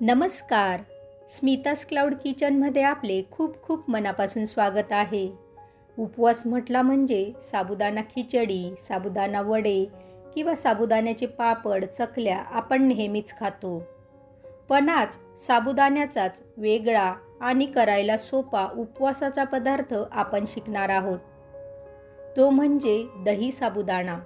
नमस्कार. स्मितास क्लाउड किचनमध्ये आपले खूप खूप मनापासून स्वागत आहे. उपवास म्हटला म्हणजे साबुदाणा खिचडी साबुदाणा वडे किंवा साबुदाण्याचे पापड चकल्या आपण नेहमीच खातो. पण आज साबुदाण्याचाच वेगळा आणि करायला सोपा उपवासाचा पदार्थ आपण शिकणार आहोत. तो म्हणजे दही साबुदाणा.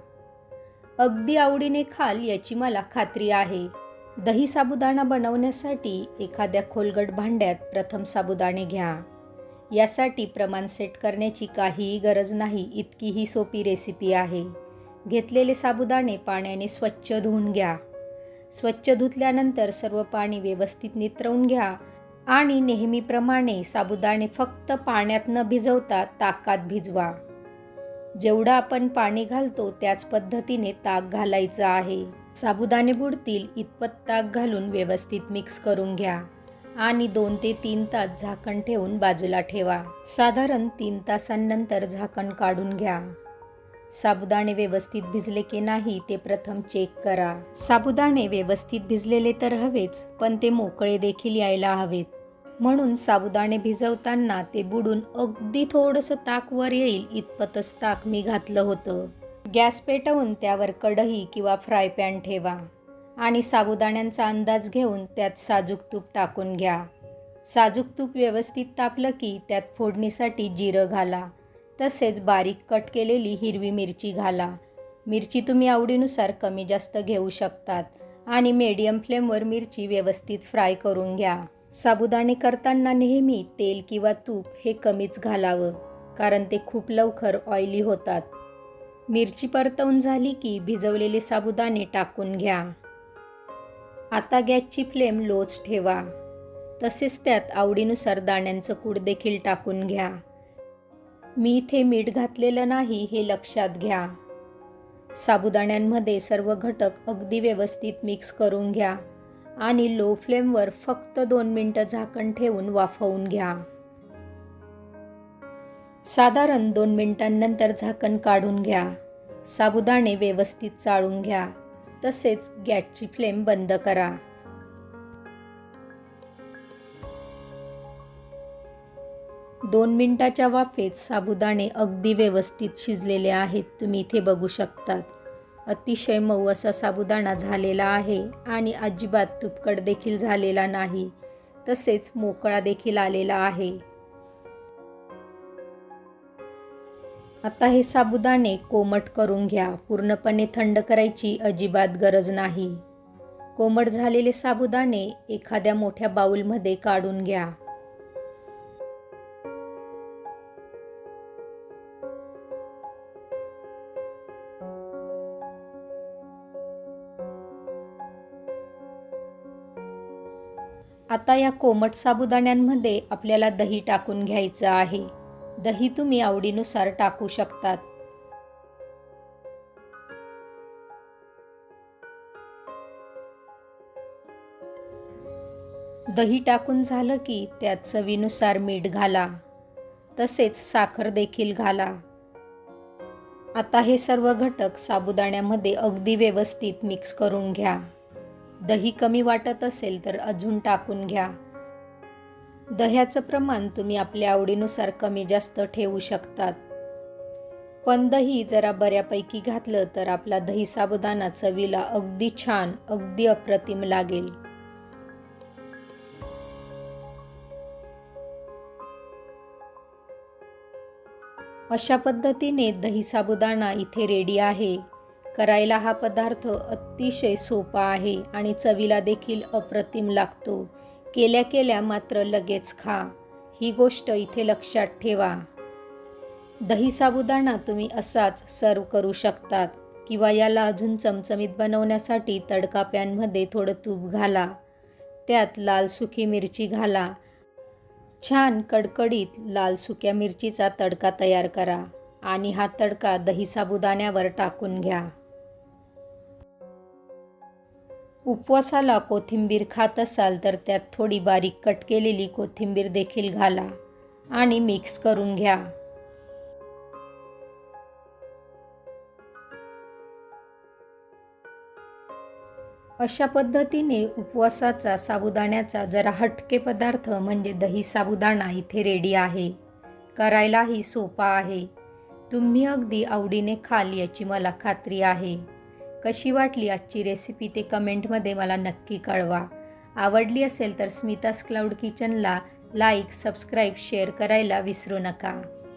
अगदी आवडीने खाल याची मला खात्री आहे. दही साबुदाणा बनवण्यासाठी एखाद्या खोलगट भांड्यात प्रथम साबुदाणे घ्या. यासाठी प्रमाण सेट करण्याची काहीही गरज नाही इतकी ही सोपी रेसिपी आहे. घेतलेले साबुदाणे पाण्याने स्वच्छ धुवून घ्या. स्वच्छ धुतल्यानंतर सर्व पाणी व्यवस्थित नितरवून घ्या आणि नेहमीप्रमाणे साबुदाणे फक्त पाण्यात न भिजवता ताकात भिजवा. जेवढं आपण पाणी घालतो त्याच पद्धतीने ताक घालायचं आहे. साबुदाणे बुडतील इतपत ताक घालून व्यवस्थित मिक्स करून घ्या आणि दोन ते तीन तास झाकण ठेवून बाजूला ठेवा. साधारण तीन तासांनंतर झाकण काढून घ्या. साबुदाणे व्यवस्थित भिजले की नाही ते प्रथम चेक करा. साबुदाणे व्यवस्थित भिजलेले तर हवेच पण ते मोकळे देखील यायला हवेत. म्हणून साबुदाणे भिजवताना ते बुडून अगदी थोडंसं ताक वर येईल इतपतच ताक मी घातलं होतं. गॅस पेटवून त्यावर कढई किंवा फ्राय पॅन ठेवा आणि साबुदाण्यांचा अंदाज घेऊन त्यात साजूक तूप टाकून घ्या. साजूक तूप व्यवस्थित तापलं की त्यात फोडणीसाठी जिरं घाला. तसेच बारीक कट केलेली हिरवी मिरची घाला. मिरची तुम्ही आवडीनुसार कमी जास्त घेऊ शकतात आणि मीडियम फ्लेमवर मिरची व्यवस्थित फ्राय करून घ्या. साबुदाणे करताना नेहमी तेल किंवा तूप हे कमीच घालावं कारण ते खूप लवकर ऑइली होतात. मिरची परतवून झाली की भिजवलेले साबुदाणे टाकून घ्या. आता गॅसची फ्लेम लोच ठेवा. तसेच त्यात आवडीनुसार दाण्यांचं कूड देखील टाकून घ्या. मी इथे मीठ घातलेलं नाही हे लक्षात घ्या. साबुदाण्यांमध्ये सर्व घटक अगदी व्यवस्थित मिक्स करून घ्या आणि लो फ्लेमवर फक्त दोन मिनटं झाकण ठेवून वाफवून घ्या. साधारण दोन मिनिटांनंतर झाकण काढून घ्या. साबुदाणे व्यवस्थित चाळून घ्या. तसेच गॅसची फ्लेम बंद करा. दोन मिनिटाच्या वाफेत साबुदाणे अगदी व्यवस्थित शिजलेले आहेत तुम्ही इथे बघू शकतात. अतिशय मऊ असा साबुदाणा झालेला आहे आणि अजिबात तुपकट देखील झालेला नाही. तसेच मोकळा देखील आलेला आहे. आता हे साबुदाणे कोमट करून घ्या. पूर्णपणे थंड करायची अजिबात गरज नाही. कोमट झालेले साबुदाणे एखाद्या मोठ्या बाऊलमध्ये काढून घ्या. आता या कोमट साबुदाण्यांमध्ये आपल्याला दही टाकून घ्यायचं आहे. दही तुम्ही आवडीनुसार टाकू शकतात. दही टाकून झालं की त्यात चवीनुसार मीठ घाला. तसेच साखर देखील घाला. आता हे सर्व घटक साबुदाण्यामध्ये अगदी व्यवस्थित मिक्स करून घ्या. दही कमी वाटत असेल तर अजून टाकून घ्या. दह्याचं प्रमाण तुम्ही आपल्या आवडीनुसार कमी जास्त ठेवू शकतात. पण दही जरा बऱ्यापैकी घातलं तर आपला दही साबुदाणा चवीला अगदी छान अगदी अप्रतिम लागेल. अशा पद्धतीने दही साबुदाणा इथे रेडी आहे. करायला हा पदार्थ अतिशय सोपा आहे आणि चवीला देखील अप्रतिम लागतो. केल्या केल्या मात्र लगेच खा. ही गोष्ट इथे लक्षात ठेवा. दही साबुदाणा तुम्ही असाच सर्व करू शकतात किंवा याला अजून चमचमीत बनवण्यासाठी तडका पॅनमध्ये थोडं तूप घाला. त्यात लाल सुकी मिरची घाला. छान कडकडीत लाल सुक्या मिरचीचा तडका तयार करा आणि हा तडका दही साबुदाण्यावर टाकून घ्या. उपवासाला कोथिंबीर खात असाल तर त्यात थोडी बारीक कट केलेली कोथिंबीर देखील घाला आणि मिक्स करून घ्या. अशा पद्धतीने उपवासाचा साबुदाण्याचा जरा हटके पदार्थ म्हणजे दही साबुदाणा इथे रेडी आहे. करायलाही सोपा आहे. तुम्ही अगदी आवडीने खाल याची मला खात्री आहे. कशी वाटली आजची रेसिपी ते कमेंटमध्ये मला नक्की कळवा. आवडली असेल तर स्मितास क्लाउड किचनला लाईक सबस्क्राईब शेअर करायला विसरू नका.